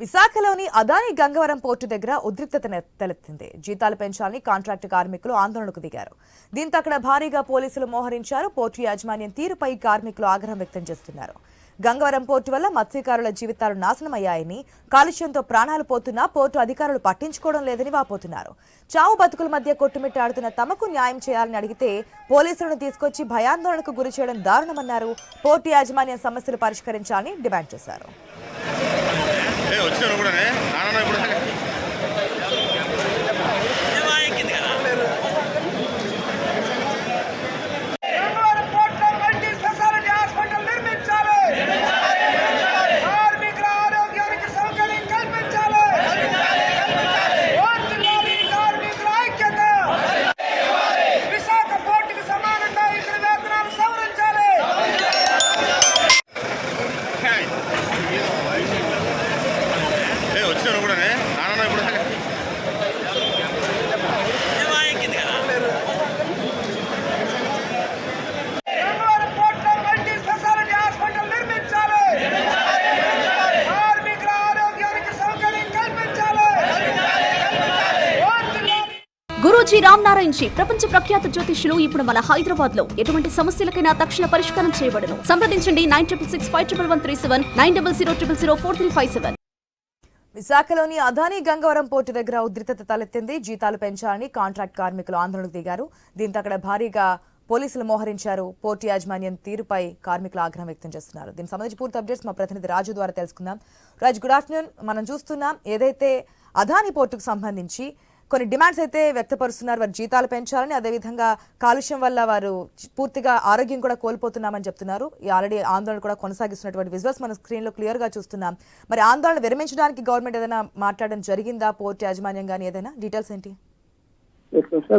విశాఖలోని అదాని గంగవరం పోర్టు దగ్గర ఉద్రిక్తత తలెత్తింది. జీతాలు పెంచాలని కాంట్రాక్టు కార్మికులు ఆందోళనకు దిగారు. దీంతో అక్కడ భారీగా పోలీసులు మోహరించారు. పోర్టు యాజమాన్యం తీరుపై కార్మికులు ఆగ్రహం వ్యక్తం చేస్తున్నారు. గంగవరం పోర్టు వల్ల మత్స్యకారుల జీవితాలు నాశనమయ్యాయని కాలుష్యంతో ప్రాణాలు పోతున్నా పోర్టు అధికారులు పట్టించుకోవడం లేదని వాపోతున్నారు. చావు బతుకుల మధ్య కొట్టుమిట్టాడుతున్న తమకు న్యాయం చేయాలని అడిగితే పోలీసులను తీసుకొచ్చి భయాందోళనకు గురి చేయడం దారుణమన్నారు. పోర్టు యాజమాన్యం సమస్యలు పరిష్కరించాలని డిమాండ్ చేశారు. వచ్చాను కూడా గురూజీ రామ్ నారాయణ్ జీ ప్రపంచ ప్రఖ్యాత జ్యోతిష్యులు ఇప్పుడు మన హైదరాబాద్లో ఎటువంటి సమస్యలకైనా తక్షణ పరిష్కారం చేయబడను. సంప్రదించండి nine triple six five triple one three seven nine double zero triple zero four three five seven. విశాఖలోని అదానీ గంగవరం పోర్టు దగ్గర ఉద్రిక్తత తలెత్తింది. జీతాలు పెంచాలని కాంట్రాక్ట్ కార్మికులు ఆందోళనకు దిగారు. దీంతో అక్కడ భారీగా పోలీసులు మోహరించారు. పోర్టు యాజమాన్యం తీరుపై కార్మికులు ఆగ్రహం వ్యక్తం చేస్తున్నారు. దీనికి సంబంధించి పూర్తి అప్డేట్స్ మా ప్రతినిధి రాజు ద్వారా తెలుసుకుందాం. రాజు గుడ్ ఆఫ్టర్నూన్ మనం చూస్తున్నాం ఏదైతే అదానీ పోర్టుకు సంబంధించి కొన్ని డిమాండ్స్ అయితే వ్యక్తపరుస్తున్నారు. వారి జీతాలు పెంచాలని అదేవిధంగా కాలుష్యం వల్ల వారు పూర్తిగా ఆరోగ్యం కూడా కోల్పోతున్నామని చెప్తున్నారు. ఈ ఆల్రెడీ ఆందోళన కూడా కొనసాగిస్తున్నటువంటి విజువల్స్ మనం స్క్రీన్లో క్లియర్గా చూస్తున్నాం. మరి ఆందోళన విరమించడానికి గవర్నమెంట్ ఏదైనా మాట్లాడడం జరిగిందా? పోర్టు యాజమాన్యం కానీ ఏదైనా? డీటెయిల్స్ ఏంటి?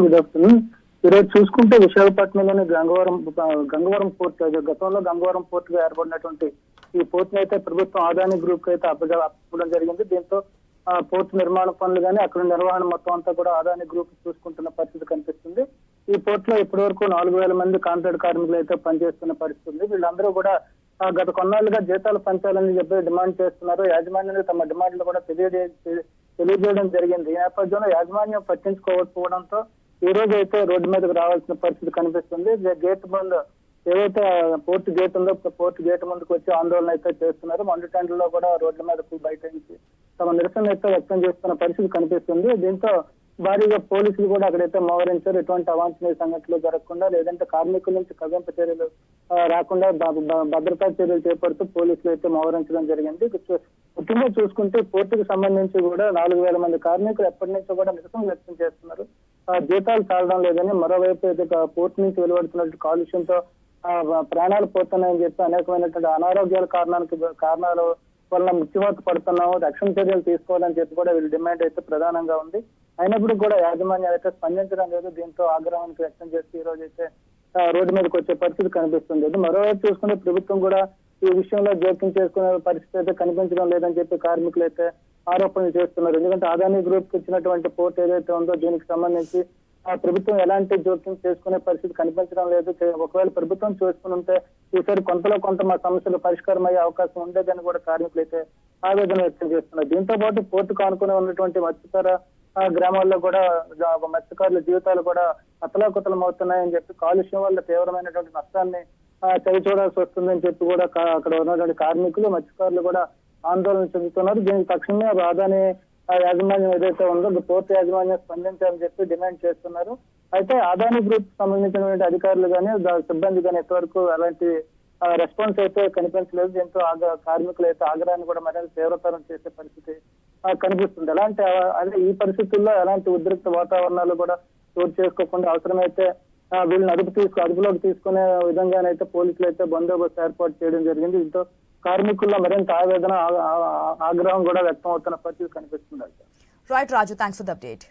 గుడ్ ఆఫ్టర్నూన్ ఈరోజు చూసుకుంటే విశాఖపట్నంలోని గంగవరం గంగవరం పోర్ట్ గతంలో గంగవరం పోర్ట్గా ఏర్పడినటువంటి ఈ పోర్ట్ని అయితే ప్రభుత్వం ఆదాని గ్రూప్కి అయితే అప్పగా జరిగింది. దీంతో పోర్ట్ నిర్మాణ పనులు కానీ అక్కడ నిర్వహణ మొత్తం అంతా కూడా అదాని గ్రూప్ చూసుకుంటున్న పరిస్థితి కనిపిస్తుంది. ఈ పోర్ట్లో ఇప్పటి వరకు నాలుగు వేల మంది కాంట్రాక్ట్ కార్మికులు అయితే పనిచేస్తున్న పరిస్థితి ఉంది వీళ్ళందరూ కూడా గత కొన్నాళ్ళుగా జీతాలు పెంచాలని చెప్పి డిమాండ్ చేస్తున్నారు. యాజమాన్యానికి తమ డిమాండ్లు కూడా తెలియజే తెలియజేయడం జరిగింది. ఈ నేపథ్యంలో యాజమాన్యం పట్టించుకోకపోవడంతో ఈ రోజు అయితే రోడ్డు మీదకి రావాల్సిన పరిస్థితి కనిపిస్తుంది. గేట్ బంద్ ఏదైతే పోర్ట్ గేట్ ఉందో పోర్ట్ గేట్ ముందుకు వచ్చి ఆందోళన అయితే చేస్తున్నారు. మండు టెంట్లో కూడా రోడ్ల మీద బయట నుంచి తమ నిరసన అయితే వ్యక్తం చేస్తున్న పరిస్థితి కనిపిస్తుంది. దీంతో భారీగా పోలీసులు కూడా అక్కడైతే మోహరించారు. ఎటువంటి అవాంఛనీయ సంఘటనలు జరగకుండా లేదంటే కార్మికుల నుంచి కవింపు చర్యలు రాకుండా భద్రతా చర్యలు చేపడుతూ పోలీసులు అయితే మోహరించడం జరిగింది. ముఖ్యంగా చూసుకుంటే పోర్టుకు సంబంధించి కూడా నాలుగు వేల మంది కార్మికులు ఎప్పటి నుంచో కూడా నిరసన వ్యక్తం చేస్తున్నారు. ఆ, జీతాలు చాలడం లేదని మరోవైపు అయితే పోర్టు నుంచి వెలువడుతున్నట్టు కాలుష్యంతో ఆ, ప్రాణాలు పోతున్నాయని చెప్పి అనేకమైనటువంటి అనారోగ్యాల కారణానికి కారణాలు వల్ల మృత్యువాత పడుతున్నాము రక్షణ చర్యలు తీసుకోవాలని చెప్పి కూడా వీళ్ళ డిమాండ్ అయితే ప్రధానంగా ఉంది. అయినప్పుడు కూడా యాజమాన్యాలు అయితే స్పందించడం లేదు దీంతో ఆగ్రహానికి వ్యక్తం చేసి ఈ రోజు అయితే రోడ్డు మీదకి వచ్చే పరిస్థితి కనిపిస్తుంది. ఇది మరోవైపు చూసుకుంటే ప్రభుత్వం కూడా ఈ విషయంలో జోక్యం చేసుకునే పరిస్థితి అయితే కనిపించడం లేదని చెప్పి కార్మికులు అయితే ఆరోపణలు చేస్తున్నారు. ఎందుకంటే అదానీ గ్రూప్కి ఇచ్చినటువంటి పోర్ట్ ఏదైతే ఉందో దీనికి సంబంధించి ప్రభుత్వం ఎలాంటి జోక్యం చేసుకునే పరిస్థితి కనిపించడం లేదు. ఒకవేళ ప్రభుత్వం చేసుకుని ఉంటే ఈసారి కొంతలో కొంత మా సమస్యలు పరిష్కారం అయ్యే అవకాశం ఉండేదని కూడా కార్మికులు అయితే ఆవేదన వ్యక్తం చేస్తున్నారు. దీంతో పాటు పోర్టుకు ఆనుకుని ఉన్నటువంటి మత్స్యకార గ్రామాల్లో కూడా మత్స్యకారుల జీవితాలు కూడా అతలాకుతలం అవుతున్నాయని చెప్పి కాలుష్యం వల్ల తీవ్రమైనటువంటి నష్టాన్ని చవి చూడాల్సి వస్తుందని చెప్పి కూడా అక్కడ ఉన్నటువంటి కార్మికులు మత్స్యకారులు కూడా ఆందోళన చెందుతున్నారు. దీనికి తక్షణమే రాదని యాజమాన్యం ఏదైతే ఉందో పోర్టు యాజమాన్యం స్పందించాలని చెప్పి డిమాండ్ చేస్తున్నారు. అయితే అదాని గ్రూప్ సంబంధించినటువంటి అధికారులు కానీ సిబ్బంది కానీ ఇంతవరకు అలాంటి రెస్పాన్స్ అయితే కనిపించలేదు. దీంతో ఆగ- కార్మికులు అయితే ఆగ్రహాన్ని కూడా మరింత తీవ్రతరం చేసే పరిస్థితి కనిపిస్తుంది. అలాంటి అదే ఈ పరిస్థితుల్లో ఎలాంటి ఉద్రిక్త వాతావరణాలు కూడా చోటు చేసుకోకుండా అవసరమైతే వీళ్ళని అదుపు తీసుకు అదుపులోకి తీసుకునే విధంగానైతే పోలీసులు అయితే బందోబస్తు ఏర్పాటు చేయడం జరిగింది. దీంతో కార్మికుల్లో మరింత ఆవేదన ఆ- ఆగ్రహం కూడా వ్యక్తం అవుతున్న పరిస్థితి కనిపిస్తుంది. Right Raju thanks for the update